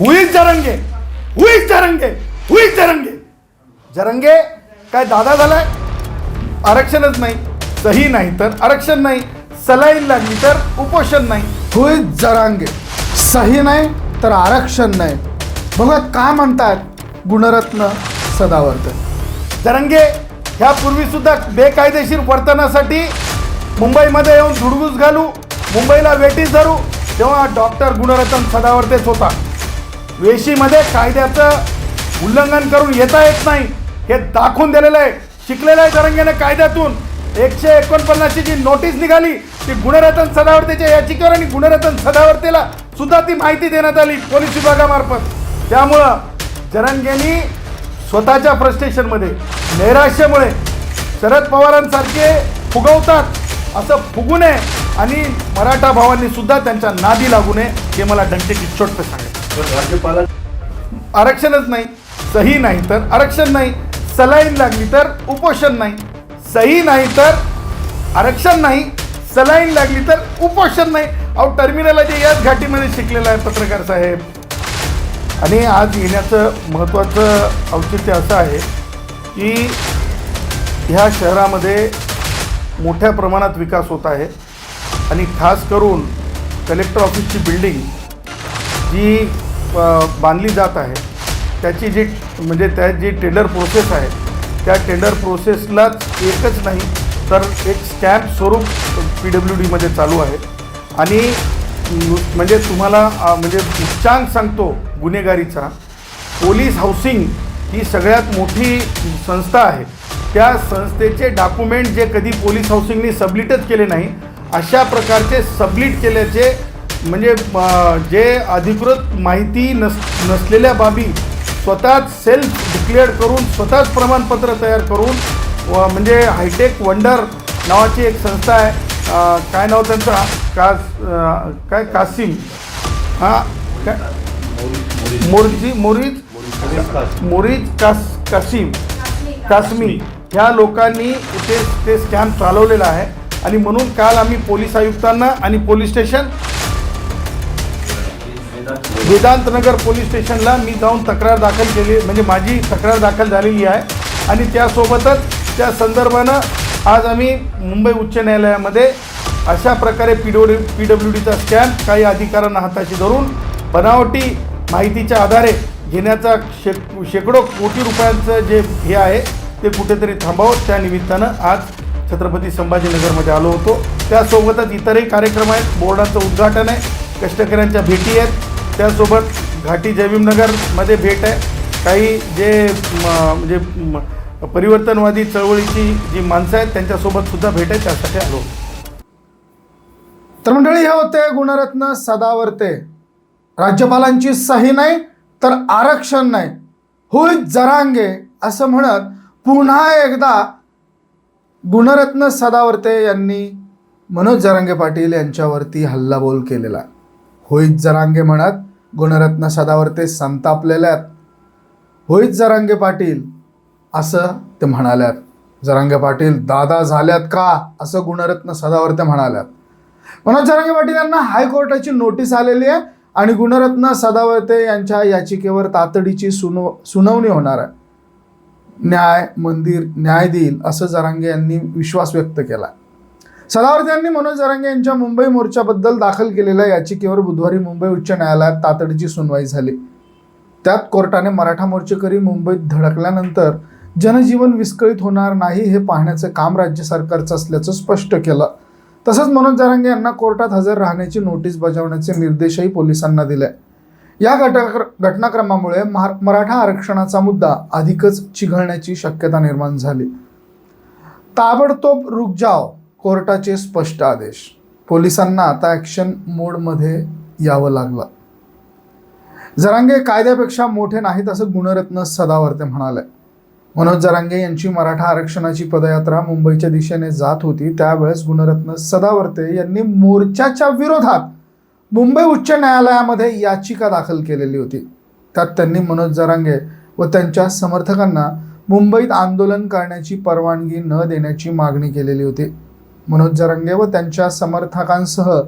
Which Jarange हुईच जरंगे हुईच जरंगे. जरंगे काय दादा झालाय? आरक्षणच नाही सही नाही तर आरक्षण नाही सलाईन लागली तर उपोषण नाही. होय जरांगे. सही नाही तर आरक्षण नाही. बघा काय म्हणतात गुणरत्न सदावर्तन जरंगे ह्यापूर्वी सुद्धा बेकायदेशीर वर्तनासाठी मुंबईमध्ये येऊन धुडगूस घालू मुंबईला वेटीस धरू तेव्हा डॉक्टर गुणरत्न सदावर्तेच होता. वेशीमध्ये कायद्याचं उल्लंघन करून येता येत नाही. हे दाखवून दिलेलं आहे. शिकलेलं आहे तरंगेने कायद्यातून. एकशे एकोणपन्नासची जी नोटीस निघाली ती गुणरत्न सदावर्तेच्या याचिकेवर आणि गुणरत्न सदावर्तेला सुद्धा ती माहिती देण्यात आली पोलीस विभागामार्फत. त्यामुळं जरंगेनी स्वतःच्या फ्रस्ट्रेशनमध्ये नैराश्यामुळे शरद पवारांसारखे फुगवतात असं फुगू नये आणि मराठा भावांनी सुद्धा त्यांच्या नादी लागू नये हे मला डंकेची छोट सांगितलं राज्यपाला आरक्षणच नाही सही नाही तर आरक्षण नाही सलाईन लागली तर उपोषण नाही सही नाही तर आरक्षण नाही सलाईन लागली तर उपोषण नाही. अहो टर्मिनल जे याच घाटीमध्ये शिकलेलं आहे पत्रकार साहेब. आणि आज येण्याचं महत्त्वाचं औचित्य असं आहे की ह्या शहरामध्ये मोठ्या प्रमाणात विकास होत आहे. आणि खास करून कलेक्टर ऑफिसची बिल्डिंग जी बांधली जात आहे त्याची जी म्हणजे त्या जी टेंडर प्रोसेस आहे त्या टेंडर प्रोसेसलाच एकच नाही तर एक स्टॅम्प स्वरूप पी डब्ल्यू डीमध्ये चालू आहे. आणि म्हणजे तुम्हाला म्हणजे उच्चांक सांगतो गुन्हेगारीचा पोलीस हाऊसिंग ही सगळ्यात मोठी संस्था आहे. त्या संस्थेचे डॉक्युमेंट जे कधी पोलीस हाऊसिंगनी सबलिटच केले नाही अशा प्रकारचे सबलिट केल्याचे म्हणजे जे अधिकृत माहिती नस नसलेल्या बाबी स्वतःच सेल्फ डिक्लेअर करून स्वतःच प्रमाणपत्र तयार करून व म्हणजे हायटेक वंडर नावाची एक संस्था आहे. काय नाव त्यांचं? कास काय? कासिम. हां काय? मोरजी मोरीज? मोरीज कास कासिम. काश्मी ह्या लोकांनी ते ते स्कॅम चालवलेला आहे. आणि म्हणून काल आम्ही पोलीस आयुक्तांना आणि पोलीस स्टेशन वेदांतनगर पोलीस स्टेशनला मी जाऊन तक्रार दाखल केली म्हणजे माझी तक्रार दाखल झालेली आहे. आणि त्यासोबतच त्या संदर्भानं आज आम्ही मुंबई उच्च न्यायालयामध्ये अशा प्रकारे पी डब्ल्यू पी डब्ल्यू डीचा स्कॅम्प काही अधिकाऱ्यांना हाताशी धरून बनावटी माहितीच्या आधारे घेण्याचा शे शेकडो कोटी रुपयांचं जे हे आहे ते कुठेतरी थांबावं. त्या निमित्तानं आज छत्रपती संभाजीनगरमध्ये आलो होतो. त्यासोबतच इतरही कार्यक्रम आहेत. बोर्डाचं उद्घाटन आहे. कष्टकऱ्यांच्या भेटी आहेत. त्यासोबत घाटी जयभीमनगरमध्ये भेट आहे. काही जे म्हणजे परिवर्तनवादी चळवळीची जी माणसं आहेत त्यांच्यासोबत सुद्धा भेट आहे. त्यासाठी आलो. तर मंडळी हे होते गुणरत्न सदावर्ते. राज्यपालांची सही नाही तर आरक्षण नाही. होय जरांगे असं म्हणत पुन्हा एकदा गुणरत्न सदावर्ते यांनी मनोज जरांगे पाटील यांच्यावरती हल्लाबोल केलेला. होईत जरांगे म्हणत गुणरत्न सदावर्ते संतापलेल्यात होईत जरांगे पाटील असं ते म्हणाल्यात. जरांगे पाटील दादा झाल्यात का? असं गुणरत्न सदावर्ते म्हणाल्यात. मनोज जरांगे पाटील यांना हायकोर्टाची नोटीस आलेली आहे आणि गुणरत्न सदावर्ते यांच्या याचिकेवर तातडीची सुनो सुनावणी होणार आहे. न्याय मंदिर न्याय देईल असं जरांगे यांनी विश्वास व्यक्त केला. सदावर्ते यांनी मनोज जरांगे यांच्या मुंबई मोर्चाबद्दल दाखल केलेल्या याचिकेवर बुधवारी मुंबई उच्च न्यायालयात तातडीची सुनवाई झाली. त्यात कोर्टाने मराठा मोर्चेकरी मुंबईत धडकल्यानंतर जनजीवन विस्कळीत होणार नाही हे पाहण्याचं काम राज्य सरकारचं असल्याचं स्पष्ट केलं. तसंच मनोज जरांगे यांना कोर्टात हजर राहण्याची नोटीस बजावण्याचे निर्देशही पोलिसांना दिले. या घटक घटनाक्रमामुळे महा मराठा आरक्षणाचा मुद्दा अधिकच चिघळण्याची शक्यता निर्माण झाली. ताबडतोब रुकजाव कोर्टाचे स्पष्ट आदेश. पोलिसांना आता ॲक्शन मोडमध्ये यावं लागलं. जरांगे कायद्यापेक्षा मोठे नाहीत असं गुणरत्न सदावर्ते म्हणाले. मनोज जरांगे यांची मराठा आरक्षणाची पदयात्रा मुंबईच्या दिशेने जात होती. त्यावेळेस गुणरत्न सदावर्ते यांनी मोर्चाच्या विरोधात मुंबई उच्च न्यायालयामध्ये याचिका दाखल केलेली होती. त्यात त्यांनी मनोज जरांगे व त्यांच्या समर्थकांना मुंबईत आंदोलन करण्याची परवानगी न देण्याची मागणी केलेली होती. मनोज जरांगे व त्यांच्या समर्थकांसह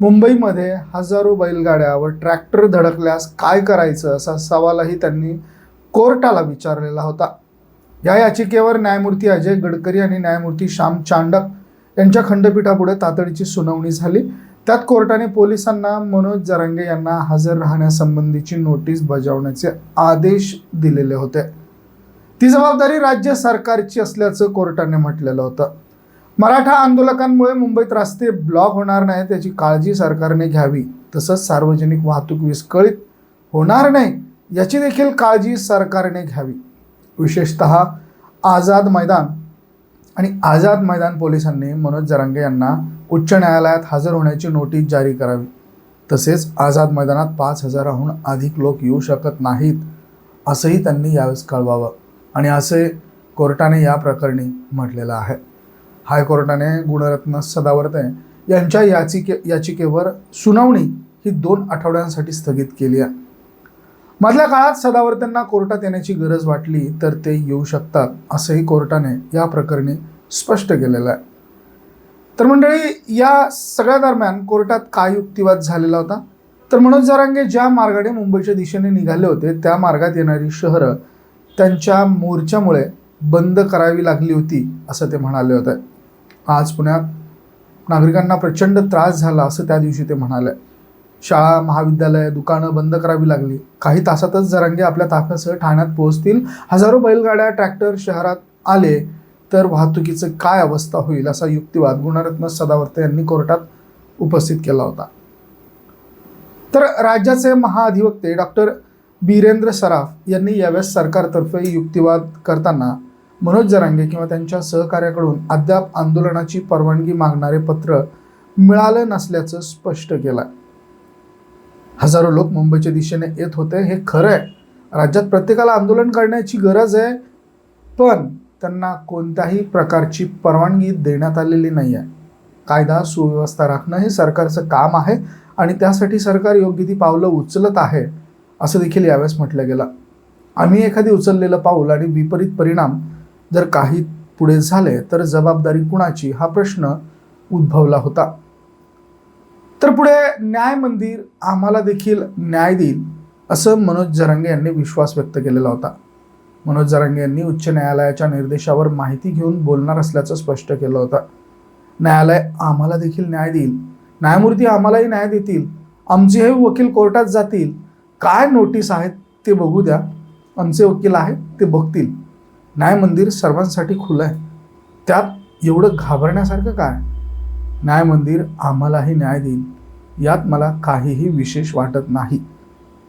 मुंबईमध्ये हजारो बैलगाड्या व ट्रॅक्टर धडकल्यास काय करायचं असा सवालही त्यांनी कोर्टाला विचारलेला होता. या याचिकेवर न्यायमूर्ती अजय गडकरी आणि न्यायमूर्ती श्याम चांडक यांच्या खंडपीठापुढे तातडीची सुनावणी झाली. त्यात कोर्टाने पोलिसांना मनोज जरांगे यांना हजर राहण्यासंबंधीची नोटीस बजावण्याचे आदेश दिलेले होते. ती जबाबदारी राज्य सरकारची असल्याचं कोर्टाने म्हटलेलं होतं. मराठा आंदोलकांमुळे मुंबईत रस्ते ब्लॉक होणार नाही त्याची काळजी सरकारने घ्यावी. तसंच सार्वजनिक वाहतूक विस्कळीत होणार नाही याची देखील काळजी सरकारने घ्यावी. विशेषत आझाद मैदान आणि आझाद मैदान पोलिसांनी मनोज जरांगे यांना उच्च न्यायालयात हजर होण्याची नोटीस जारी करावी. तसेच आझाद मैदानात पाच हजाराहून अधिक लोक येऊ शकत नाहीत असंही त्यांनी यावेळेस कळवावं. आणि असे कोर्टाने या प्रकरणी म्हटलेलं आहे. हायकोर्टाने गुणरत्न सदावर्ते यांच्या याचिके याचिकेवर सुनावणी ही दोन आठवड्यांसाठी स्थगित केली आहे. मधल्या काळात सदावर्त्यांना कोर्टात येण्याची गरज वाटली तर ते येऊ शकतात असंही कोर्टाने या प्रकरणी स्पष्ट केलेलं आहे. तर मंडळी या सगळ्या दरम्यान कोर्टात काय युक्तिवाद झालेला होता? तर मनोज जरांगे ज्या मार्गाने मुंबईच्या दिशेने निघाले होते त्या मार्गात येणारी शहरं त्यांच्या मोर्चामुळे बंद करावी लागली होती असं ते म्हणाले होते. आज पुण्यात नागरिकांना प्रचंड त्रास झाला असं त्या दिवशी ते म्हणाले. शाळा महाविद्यालय दुकानं बंद करावी लागली. काही तासातच जरांगे आपल्या ताफ्यासह ठाण्यात पोहोचतील. हजारो बैलगाड्या ट्रॅक्टर शहरात आले तर वाहतुकीचं काय अवस्था होईल असा युक्तिवाद गुणरत्न सदावर्ते यांनी कोर्टात उपस्थित केला होता. तर राज्याचे महाअधिवक्ते डॉक्टर बीरेंद्र सराफ यांनी यावेळेस सरकारतर्फे युक्तिवाद करताना मनोज जरांगे किंवा त्यांच्या सहकार्याकडून अद्याप आंदोलनाची परवानगी मागणारे पत्र मिळालं नसल्याचं स्पष्ट केलं हजारो लोक मुंबईच्या दिशेने येत होते हे खरं आहे. राज्यात प्रत्येकाला आंदोलन करण्याची गरज आहे पण त्यांना कोणत्याही प्रकारची परवानगी देण्यात आलेली नाही आहे कायदा सुव्यवस्था राखणं हे सरकारचं काम आहे आणि त्यासाठी सरकार योग्य ती पावलं उचलत आहे असं देखील यावेळेस म्हटलं गेलं. आम्ही एखादी उचललेलं पाऊल आणि विपरीत परिणाम जर काही पुढे झाले तर जबाबदारी कुणाची? हा प्रश्न उद्भवला होता. तर पुढे न्याय मंदिर आम्हाला देखील न्याय देईल असं मनोज जरांगे यांनी विश्वास व्यक्त केलेला होता. मनोज जरांगे यांनी उच्च न्यायालयाच्या निर्देशावर माहिती घेऊन बोलणार असल्याचं स्पष्ट केलं होतं. न्यायालय आम्हाला देखील न्याय देईल. न्यायमूर्ती आम्हालाही न्याय देतील. आमचे हे वकील कोर्टात जातील. काय नोटीस आहेत ते बघू द्या. आमचे वकील आहेत ते बघतील. न्याय मंदिर सर्वांसाठी खुलं आहे. त्यात एवढं घाबरण्यासारखं काय? न्याय मंदिर आम्हालाही न्याय देईल यात मला काहीही विशेष वाटत नाही.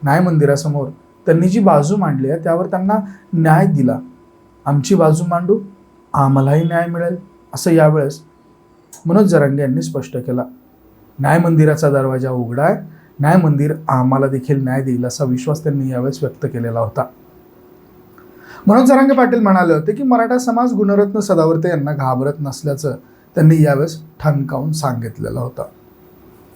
न्याय मंदिरासमोर त्यांनी जी बाजू मांडली आहे त्यावर त्यांना न्याय दिला. आमची बाजू मांडू आम्हालाही न्याय मिळेल असं यावेळेस मनोज जरांगे यांनी स्पष्ट केला. न्याय मंदिराचा दरवाजा उघडा आहे. न्याय मंदिर आम्हाला देखील न्याय देईल असा विश्वास त्यांनी यावेळेस व्यक्त केलेला होता. मनोज जरांगे पाटील म्हणाले होते की मराठा समाज गुणरत्न सदावर्ते यांना घाबरत नसल्याचं त्यांनी यावेळेस ठणकावून सांगितलेलं होतं.